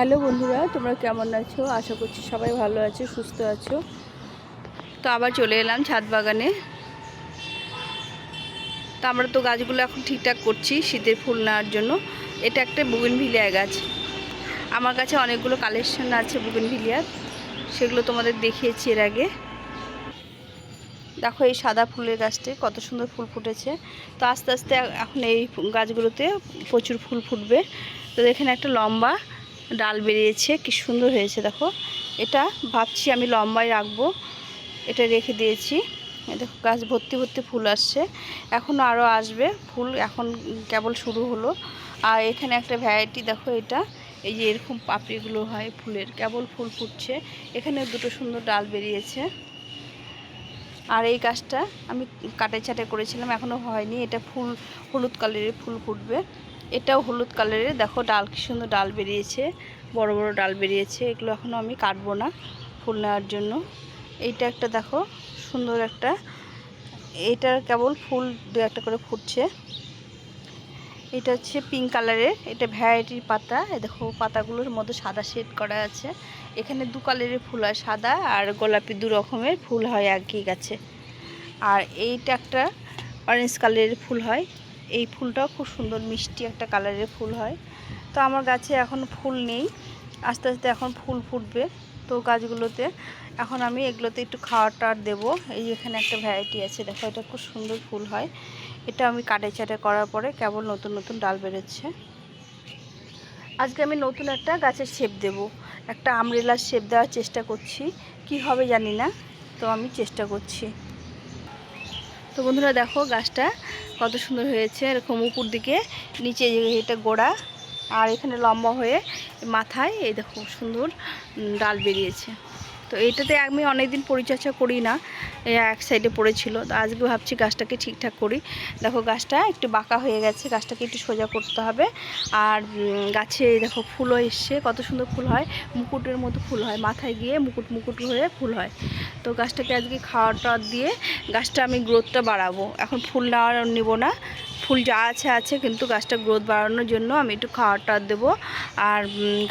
Hello বন্ধুরা, তোমরা কেমন আছো? আশা করছি সবাই ভালো আছো, সুস্থ আছো। তো আবার চলে এলাম ছাদ বাগানে। তো আমরা তো গাছগুলো এখন ঠিকঠাক করছি, শীতের ফুল নেওয়ার জন্য। এটা একটা বুগেনভিলিয়া গাছ। আমার কাছে অনেকগুলো কালেকশন আছে বুগেনভিলিয়ার সেগুলো তোমাদের দেখিয়েছি এর আগে। দেখো এই সাদা ফুলের গাছটি, কত সুন্দর ফুল ফুটেছে। তো আস্তে আস্তে এখন এই গাছগুলোতে প্রচুর ফুল ফুটবে। তো এখানে একটা লম্বা ডাল বেরিয়েছে, কি সুন্দর হয়েছে, দেখো। এটা ভাবছি আমি লম্বায় রাখব। এটা রেখে দিয়েছি। দেখো, গাছ ভর্তি ভর্তি ফুল আসছে। এখনও আরও আসবে ফুল, এখন কেবল শুরু হলো। আর এখানে একটা ভ্যারাইটি দেখো এটা। এই যে এরকম পাপড়িগুলো হয় ফুলের, কেবল ফুল ফুটছে। এখানে দুটো সুন্দর ডাল বেরিয়েছে। আর এই গাছটা আমি কাটে ছাটে করেছিলাম এখনও হয়নি। এটা ফুল, হলুদ কালারের ফুল ফুটবে। এটাও হলুদ কালারের দেখো ডাল কি সুন্দর ডাল বেরিয়েছে। বড় বড় ডাল বেরিয়েছে। এগুলো এখনও আমি কাটবো না ফুল নেওয়ার জন্য। এইটা একটা দেখো, সুন্দর একটা। এইটার কেবল ফুল দু একটা করে ফুটছে। এটা হচ্ছে পিঙ্ক কালারের এটা ভ্যারাইটির পাতা। দেখো, পাতাগুলোর মধ্যে সাদা শেড করা আছে। এখানে দু কালারের ফুল হয়, সাদা আর গোলাপি দু রকমের ফুল হয় একই গাছে। আর এইটা একটা অরেঞ্জ কালারের ফুল হয়। এই ফুলটাও খুব সুন্দর মিষ্টি একটা কালারের ফুল হয়। তো আমার গাছে এখন ফুল নেই। আস্তে আস্তে এখন ফুল ফুটবে। তো গাছগুলোতে এখন আমি এগুলোতে একটু খাওয়ার টাওয়ার দেবো। এই এখানে একটা ভ্যারাইটি আছে, দেখো এটা খুব সুন্দর ফুল হয়। এটা আমি কাটে চাটে করার পরে কেবল নতুন নতুন ডাল বেরোচ্ছে। আজকে আমি নতুন একটা গাছের শেপ দেব। একটা আমরেলার শেপ দেওয়ার চেষ্টা করছি। কি হবে জানি না। তো আমি চেষ্টা করছি। তো বন্ধুরা দেখো গাছটা কত সুন্দর হয়েছে। এরকম উপর দিকে, নিচে এটা গোড়া, আর এখানে লম্বা হয়ে মাথায়, এই দেখো সুন্দর ডাল বেরিয়েছে। তো এইটাতে আমি অনেকদিন পরিচর্যা করি না এক সাইডে পড়েছিল। তো আজকে ভাবছি গাছটাকে ঠিকঠাক করি। দেখো গাছটা একটু বাঁকা হয়ে গেছে, গাছটাকে একটু সোজা করতে হবে। আর গাছে দেখো ফুলও এসছে, কত সুন্দর ফুল হয়। মুকুটের মতো ফুল হয়, মাথায় গিয়ে মুকুট মুকুট হয়ে ফুল হয়। তো গাছটাকে আজকে খাওয়ার টাওয়ার দিয়ে গাছটা আমি গ্রোথটা বাড়াবো। এখন ফুল নেওয়ার নেব না। ফুল যা আছে আছে, কিন্তু গাছটা গ্রোথ বাড়ানোর জন্য আমি একটু খাওয়ার টাওয়ার দেবো। আর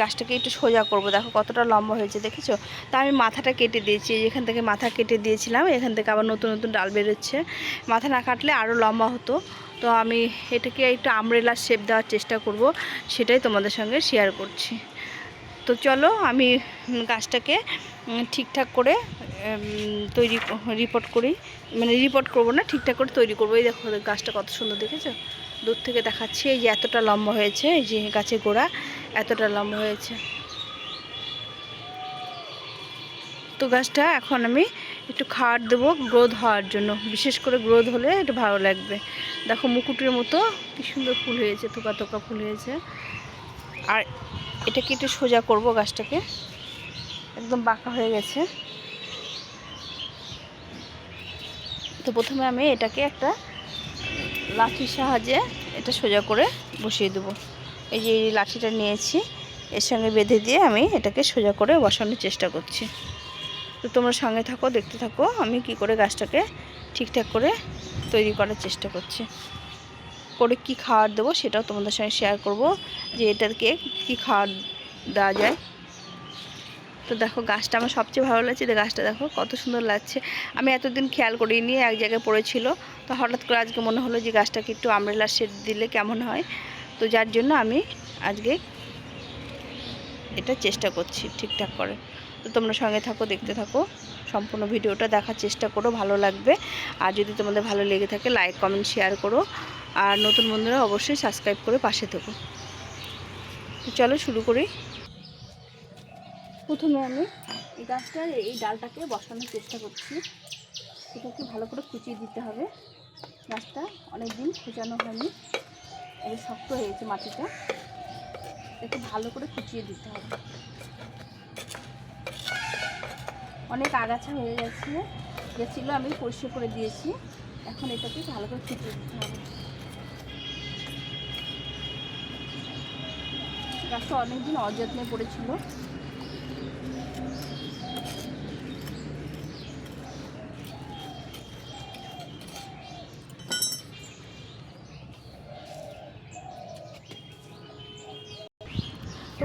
গাছটাকে একটু সোজা করব। দেখো কতটা লম্বা হয়েছে, দেখেছ? তা আমি মাথাটা কেটে দিয়েছি এখান থেকে মাথা কেটে দিয়েছিলাম, এখান থেকে আবার নতুন নতুন ডাল বেরোচ্ছে। মাথা না কাটলে আরও লম্বা হতো। তো আমি এটাকে একটু আমরেলা শেপ দেওয়ার চেষ্টা করব, সেটাই তোমাদের সঙ্গে শেয়ার করছি। তো চলো আমি গাছটাকে ঠিকঠাক করে তৈরি রিপোর্ট করি। মানে রিপোর্ট করব না, ঠিকঠাক করে তৈরি করব। এই দেখো গাছটা কত সুন্দর, দেখেছ? দূর থেকে দেখাচ্ছি, এই যে এতটা লম্বা হয়েছে, এই যে গাছের গোড়া, এতটা লম্বা হয়েছে। তো গাছটা এখন আমি একটু খাওয়ার দেবো গ্রোথ হওয়ার জন্য। বিশেষ করে গ্রোথ হলে একটু ভালো লাগবে। দেখো মুকুটের মতো, কি সুন্দর ফুল হয়েছে, থোকা থোকা ফুল হয়েছে। আর এটাকে একটু সোজা করব গাছটাকে? একদম বাঁকা হয়ে গেছে। তো প্রথমে আমি এটাকে একটা লাঠির সাহায্যে এটা সোজা করে বসিয়ে দেবো। এই যে এই লাঠিটা নিয়েছি, এর সঙ্গে বেঁধে দিয়ে আমি এটাকে সোজা করে বসানোর চেষ্টা করছি। তো তোমরা সঙ্গে থাকো, দেখতে থাকো, আমি কি করে গাছটাকে ঠিকঠাক করে তৈরি করার চেষ্টা করছি। করে কি খাবার দেবো সেটাও তোমাদের সঙ্গে শেয়ার করব যে এটাকে কি খাবার দেওয়া যায়। তো দেখো গাছটা আমার সবচেয়ে ভালো লাগছে গাছটা দেখো কত সুন্দর লাগছে। আমি এতদিন খেয়াল করিনি, এক জায়গায় পড়েছিল। তো হঠাৎ করে আজকে মনে হলো যে গাছটাকে একটু আমরেলা শেড দিলে কেমন হয়। তো যার জন্য আমি আজকে এটা চেষ্টা করছি ঠিকঠাক করে। তো তোমরা সঙ্গে থাকো, দেখতে থাকো, সম্পূর্ণ ভিডিওটা দেখার চেষ্টা করো, ভালো লাগবে। আর যদি তোমাদের ভালো লেগে থাকে, লাইক, কমেন্ট, শেয়ার করো। আর নতুন বন্ধুরা অবশ্যই সাবস্ক্রাইব করে পাশে থেকো। চলো শুরু করি। প্রথমে আমি এই গাছটার এই ডালটাকে বসানোর চেষ্টা করছি। এটাকে ভালো করে কুচিয়ে দিতে হবে। গাছটা অনেক দিন কুচানো হয়নি। এটা শক্ত হয়েছে মাটিটা। এটাকে ভালো করে কুচিয়ে দিতে হবে। অনেক আগাছা হয়ে গেছে। গেছিল আমি পরিষ্কার করে দিয়েছি। এখন এটাকে ভালো করে কুচিয়ে দিতে হবে। গাছটা অনেকদিন অযত্নে পড়েছিল।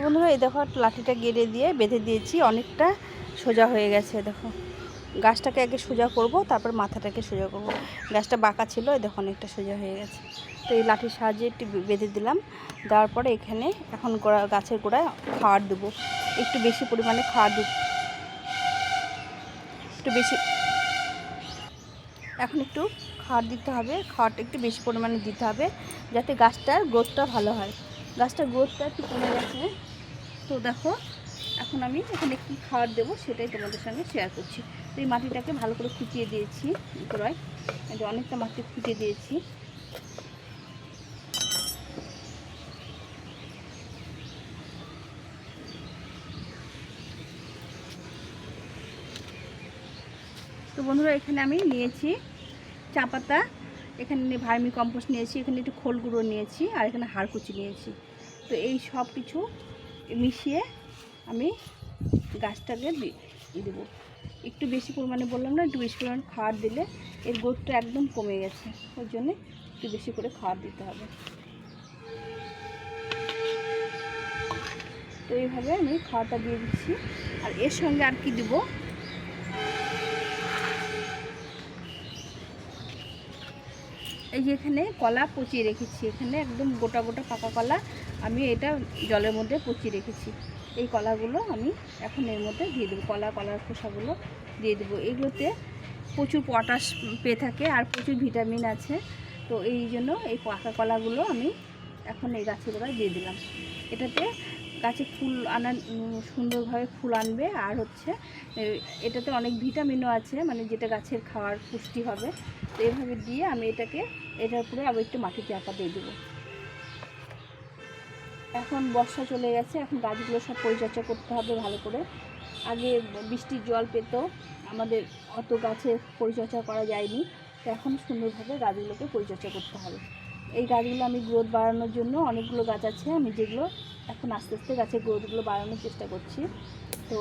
বন্ধুরা, এই দেখো, লাঠিটা গেড়ে দিয়ে বেঁধে দিয়েছি, অনেকটা সোজা হয়ে গেছে দেখো। গাছটাকে আগে সোজা করব, তারপর মাথাটাকে সোজা করব। গাছটা বাঁকা ছিল দেখো, অনেকটা সোজা হয়ে গেছে। তো এই লাঠির সাহায্যে একটু বেঁধে দিলাম, দেওয়ার পরে এখানে এখন গোড়া, গাছের গোড়ায় খাওয়ার দেবো। একটু বেশি পরিমাণে খাওয়ার দেব। একটু বেশি এখন একটু খাওয়ার দিতে হবে, খাওয়ারটা একটু বেশি পরিমাণে দিতে হবে, যাতে গাছটার গ্রোথটা ভালো হয়। গাছটার গ্রোথটা একটু কমে গেছে। তো দেখো, এখন আমি এখানে কী খাবার দেবো সেটাই তোমাদের সঙ্গে শেয়ার করছি। তো এই মাটিটাকে ভালো করে ফুটিয়ে দিয়েছি গোড়ায় এই যে অনেকটা মাটি ফুটিয়ে দিয়েছি। তো বন্ধুরা, এখানে আমি নিয়েছি চা পাতা, এখানে ভার্মি কম্পোস্ট নিয়েছি, এখানে একটু খোল গুঁড়ো নিয়েছি, আর এখানে হাড়কুচি নিয়েছি। তো এই সব কিছু মিশিয়ে আমি গাছটাকে দেবো। একটু বেশি পরিমাণে বললাম না, একটু বেশি পরিমাণে খাবার দিলে এর গ্রোথটা একদম কমে গেছে। ওই জন্যে একটু বেশি করে খাবার দিতে হবে। তো এইভাবে আমি খাওয়াটা দিয়ে দিচ্ছি। আর এর সঙ্গে আর কি দেবো? এই যে এখানে কলা পচিয়ে রেখেছি। এখানে একদম গোটা গোটা পাকা কলা আমি এটা জলের মধ্যে পচিয়ে রেখেছি। এই কলাগুলো আমি এখন এর মধ্যে দিয়ে দেবো, কলা, কলার খোসাগুলো দিয়ে দেবো। এগুলোতে প্রচুর পটাশ পেয়ে থাকে আর প্রচুর ভিটামিন আছে। তো এই জন্য এই পাকা কলাগুলো আমি এখন এই গাছের গোড়ায় দিয়ে দিলাম। এটাতে গাছে ফুল আনা সুন্দরভাবে ফুল আনবে আর হচ্ছে এটাতে অনেক ভিটামিনও আছে মানে যেটা গাছের খাওয়ার পুষ্টি হবে। তো এইভাবে দিয়ে আমি এটাকে, এটার উপরে আবার একটু মাটি চাপা দিয়ে দেবো। এখন বর্ষা চলে গেছে, এখন গাছগুলো সব পরিচর্যা করতে হবে ভালো করে। আগে বৃষ্টির জল পেতো, আমাদের অত গাছের পরিচর্যা করা যায়নি। তো এখন সুন্দরভাবে গাছগুলোকে পরিচর্যা করতে হবে। এই গাছগুলো আমি গ্রোথ বাড়ানোর জন্য অনেকগুলো গাছ আছে, আমি যেগুলো এখন আস্তে আস্তে গাছের গ্রোথগুলো বাড়ানোর চেষ্টা করছি। তো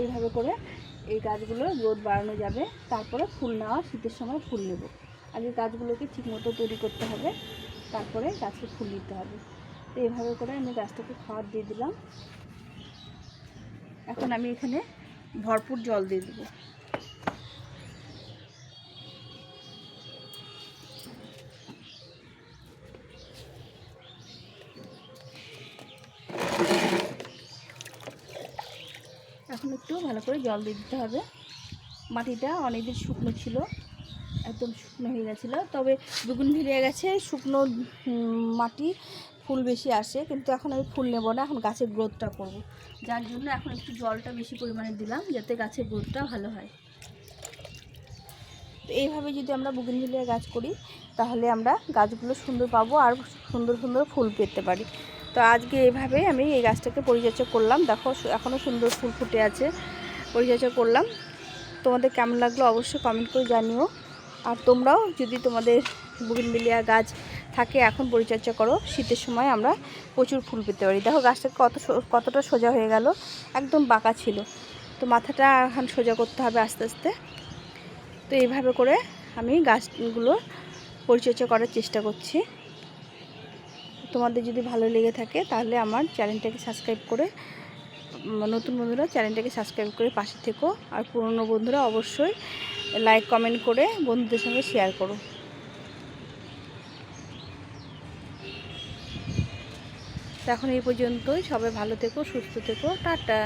এইভাবে করে এই গাছগুলো গ্রোথ বাড়ানো যাবে, তারপরে ফুল নেওয়া, শীতের সময় ফুল নেব। আগে গাছগুলোকে ঠিকমতো তৈরি করতে হবে, তারপরে গাছে ফুল দিতে হবে। তো এইভাবে করে আমি গাছটাকে খাবার দিয়ে দিলাম। এখন আমি এখানে ভরপুর জল দিয়ে দেবো। এখন একটু ভালো করে জল দিয়ে দিতে হবে। মাটিটা অনেকদিন শুকনো ছিল, একদম শুকনো হয়ে গেছিল। তবে দুগুণ ভিড়ে গেছে, শুকনো মাটি ফুল বেশি আসে, কিন্তু এখন আমি ফুল নেব না, এখন গাছের গ্রোথটা করব। যার জন্য এখন একটু জলটা বেশি পরিমাণে দিলাম, যাতে গাছের গ্রোথটা ভালো হয়। তো এইভাবে যদি আমরা বুগিনভিলিয়া গাছ করি, তাহলে আমরা গাছগুলো সুন্দর পাবো আর সুন্দর সুন্দর ফুল পেতে পারি। তো আজকে এইভাবে আমি এই গাছটাকে পরিচর্যা করলাম। দেখো এখনও সুন্দর ফুল ফুটে আছে, পরিচর্যা করলাম। তোমাদের কেমন লাগল অবশ্যই কমেন্ট করে জানিও। আর তোমরাও যদি তোমাদের বুগিনবিলিয়া গাছ থাকে, এখন পরিচর্যা করো। শীতের সময় আমরা প্রচুর ফুল পেতে পারি। দেখো গাছটা কত কতটা সোজা হয়ে গেল, একদম বাঁকা ছিল। তো মাথাটা এখন সোজা করতে হবে আস্তে আস্তে। তো এইভাবে করে আমি গাছগুলো পরিচর্যা করার চেষ্টা করছি। তোমাদের যদি ভালো লেগে থাকে, তাহলে আমার চ্যানেলটাকে সাবস্ক্রাইব করে নতুন বন্ধুরা চ্যানেলটাকে সাবস্ক্রাইব করে পাশে থেকো। আর পুরনো বন্ধুরা অবশ্যই লাইক, কমেন্ট করে বন্ধুদের সঙ্গে শেয়ার করো। এখন এই পর্যন্তই। সবাই ভালো থেকো সুস্থ থেকো। টাটা।